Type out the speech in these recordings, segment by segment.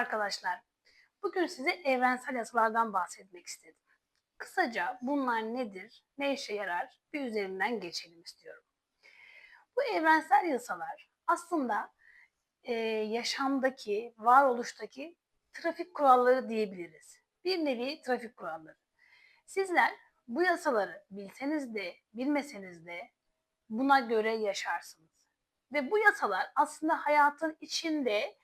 arkadaşlar. Bugün size evrensel yasalardan bahsetmek istedim. Kısaca bunlar nedir, ne işe yarar bir üzerinden geçelim istiyorum. Bu evrensel yasalar aslında e, yaşamdaki, varoluştaki trafik kuralları diyebiliriz. Bir nevi trafik kuralları. Sizler bu yasaları bilseniz de bilmeseniz de buna göre yaşarsınız. Ve bu yasalar aslında hayatın içinde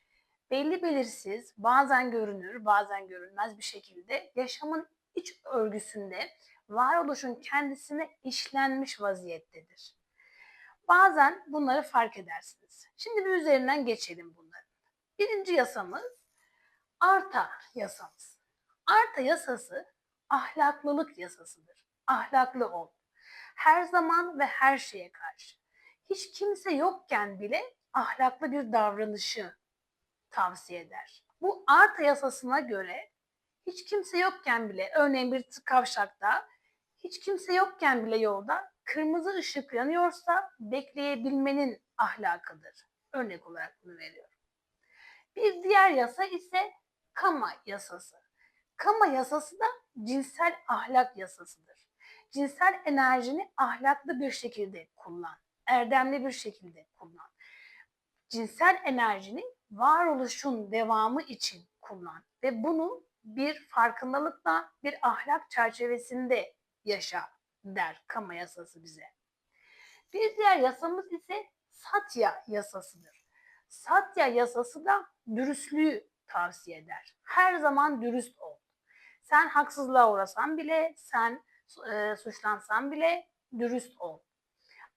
belli belirsiz, bazen görünür, bazen görünmez bir şekilde yaşamın iç örgüsünde varoluşun kendisine işlenmiş vaziyettedir. Bazen bunları fark edersiniz. Şimdi bir üzerinden geçelim bunların. Birinci yasamız Arta yasamız. Arta yasası ahlaklılık yasasıdır. Ahlaklı ol. Her zaman ve her şeye karşı. Hiç kimse yokken bile ahlaklı bir davranışı tavsiye eder. Bu Arta yasasına göre hiç kimse yokken bile örneğin bir kavşakta hiç kimse yokken bile yolda kırmızı ışık yanıyorsa bekleyebilmenin ahlakıdır. Örnek olarak bunu veriyorum. Bir diğer yasa ise Kama yasası. Kama yasası da cinsel ahlak yasasıdır. Cinsel enerjini ahlaklı bir şekilde kullan, erdemli bir şekilde kullan. Cinsel enerjini varoluşun devamı için kullan ve bunu bir farkındalıkla, bir ahlak çerçevesinde yaşa der Kama yasası bize. Bir diğer yasamız ise Satya yasasıdır. Satya yasası da dürüstlüğü tavsiye eder. Her zaman dürüst ol. Sen haksızlığa uğrasan bile, sen e, suçlansan bile dürüst ol.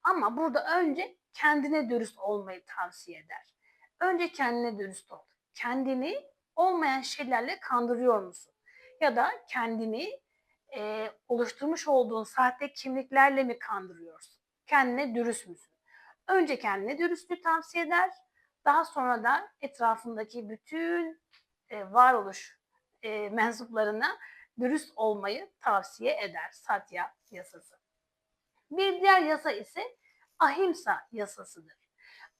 Ama burada önce kendine dürüst olmayı tavsiye eder. Önce kendine dürüst ol. Kendini olmayan şeylerle kandırıyor musun? Ya da kendini e, oluşturmuş olduğun sahte kimliklerle mi kandırıyorsun? Kendine dürüst müsün? Önce kendine dürüstlüğü tavsiye eder. Daha sonra da etrafındaki bütün e, varoluş e, mensuplarına dürüst olmayı tavsiye eder Satya yasası. Bir diğer yasa ise ahimsa yasasıdır.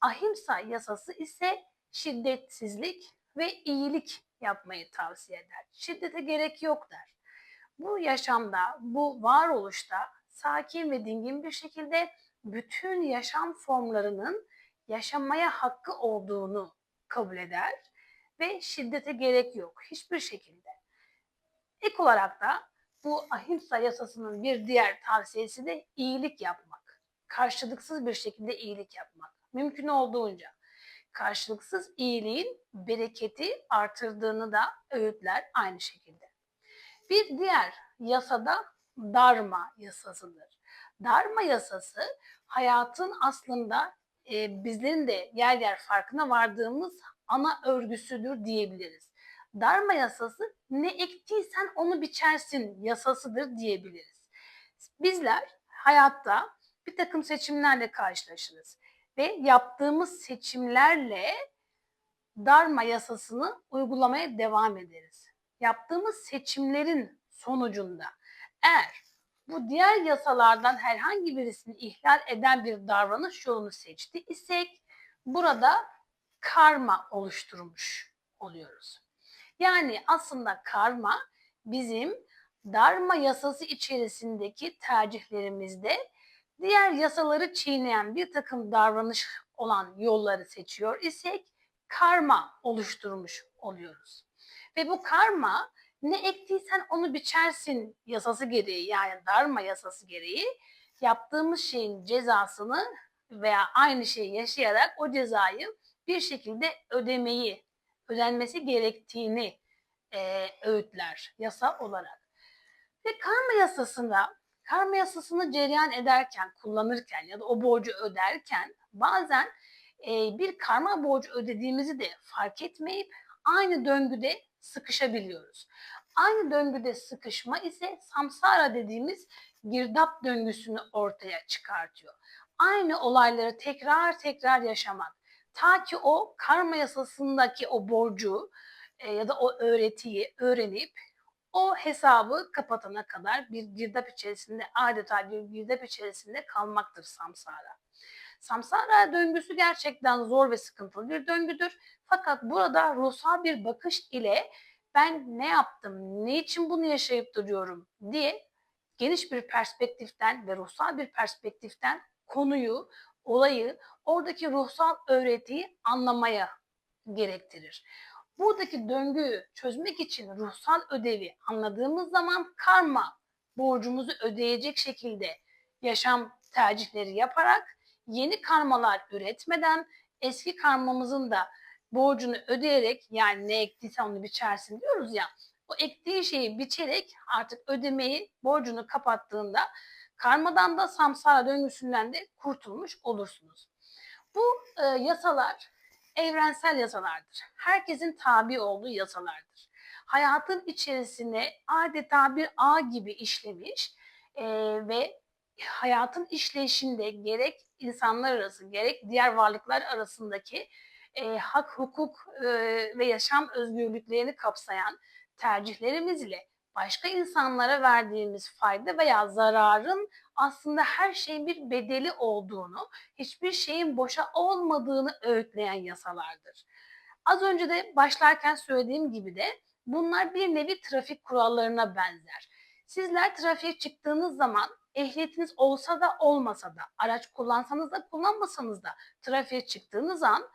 Ahimsa yasası ise şiddetsizlik ve iyilik yapmayı tavsiye eder. Şiddete gerek yok der. Bu yaşamda, bu varoluşta sakin ve dingin bir şekilde bütün yaşam formlarının yaşamaya hakkı olduğunu kabul eder ve şiddete gerek yok hiçbir şekilde. Ek olarak da bu ahimsa yasasının bir diğer tavsiyesi de iyilik yapmak. Karşılıksız bir şekilde iyilik yapmak. Mümkün olduğunca karşılıksız iyiliğin bereketi artırdığını da öğütler aynı şekilde. Bir diğer yasada Dharma yasasıdır. Dharma yasası hayatın aslında e, bizlerin de yer yer farkına vardığımız ana örgüsüdür diyebiliriz. Dharma yasası ne ektiysen onu biçersin yasasıdır diyebiliriz. Bizler hayatta bir takım seçimlerle karşılaşırız ve yaptığımız seçimlerle Dharma yasasını uygulamaya devam ederiz. Yaptığımız seçimlerin sonucunda eğer bu diğer yasalardan herhangi birisini ihlal eden bir davranış yolunu seçti isek burada karma oluşturmuş oluyoruz. Yani aslında karma bizim Dharma yasası içerisindeki tercihlerimizde diğer yasaları çiğneyen bir takım davranış olan yolları seçiyor isek karma oluşturmuş oluyoruz. Ve bu karma ne ektiysen onu biçersin yasası gereği yani Dharma yasası gereği yaptığımız şeyin cezasını veya aynı şeyi yaşayarak o cezayı bir şekilde ödemeyi, ödenmesi gerektiğini e, öğütler yasa olarak. Ve karma yasasında, karma yasasını cereyan ederken, kullanırken ya da o borcu öderken bazen e, bir karma borcu ödediğimizi de fark etmeyip aynı döngüde sıkışabiliyoruz. Aynı döngüde sıkışma ise samsara dediğimiz girdap döngüsünü ortaya çıkartıyor. Aynı olayları tekrar tekrar yaşamak. Ta ki o karma yasasındaki o borcu e, ya da o öğretiyi öğrenip o hesabı kapatana kadar bir girdap içerisinde adeta bir girdap içerisinde kalmaktır samsara. Samsara döngüsü gerçekten zor ve sıkıntılı bir döngüdür. Fakat burada ruhsal bir bakış ile ben ne yaptım, ne için bunu yaşayıp duruyorum diye geniş bir perspektiften ve ruhsal bir perspektiften konuyu, olayı, oradaki ruhsal öğretiyi anlamaya gerektirir. Buradaki döngüyü çözmek için ruhsal ödevi anladığımız zaman karma borcumuzu ödeyecek şekilde yaşam tercihleri yaparak yeni karmalar üretmeden eski karmamızın da borcunu ödeyerek yani ne ektiyse onu biçersin diyoruz ya o ektiği şeyi biçerek artık ödemeyi borcunu kapattığında karmadan da samsara döngüsünden de kurtulmuş olursunuz. Bu e, yasalar evrensel yasalardır. Herkesin tabi olduğu yasalardır. Hayatın içerisine adeta bir ağ gibi işlemiş e, ve hayatın işleyişinde gerek insanlar arası gerek diğer varlıklar arasındaki e, hak, hukuk e, ve yaşam özgürlüklerini kapsayan tercihlerimizle başka insanlara verdiğimiz fayda veya zararın aslında her şeyin bir bedeli olduğunu, hiçbir şeyin boşa olmadığını öğütleyen yasalardır. Az önce de başlarken söylediğim gibi de bunlar bir nevi trafik kurallarına benzer. Sizler trafiğe çıktığınız zaman ehliyetiniz olsa da olmasa da, araç kullansanız da kullanmasanız da trafiğe çıktığınız an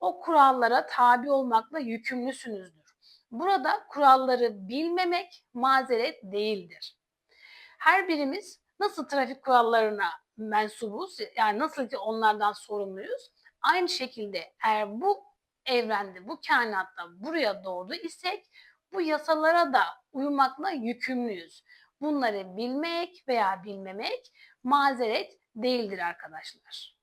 o kurallara tabi olmakla yükümlüsünüzdür. Burada kuralları bilmemek mazeret değildir. Her birimiz nasıl trafik kurallarına mensubuz, yani nasıl ki onlardan sorumluyuz, aynı şekilde eğer bu evrende, bu kainatta buraya doğdu isek bu yasalara da uymakla yükümlüyüz. Bunları bilmek veya bilmemek mazeret değildir arkadaşlar.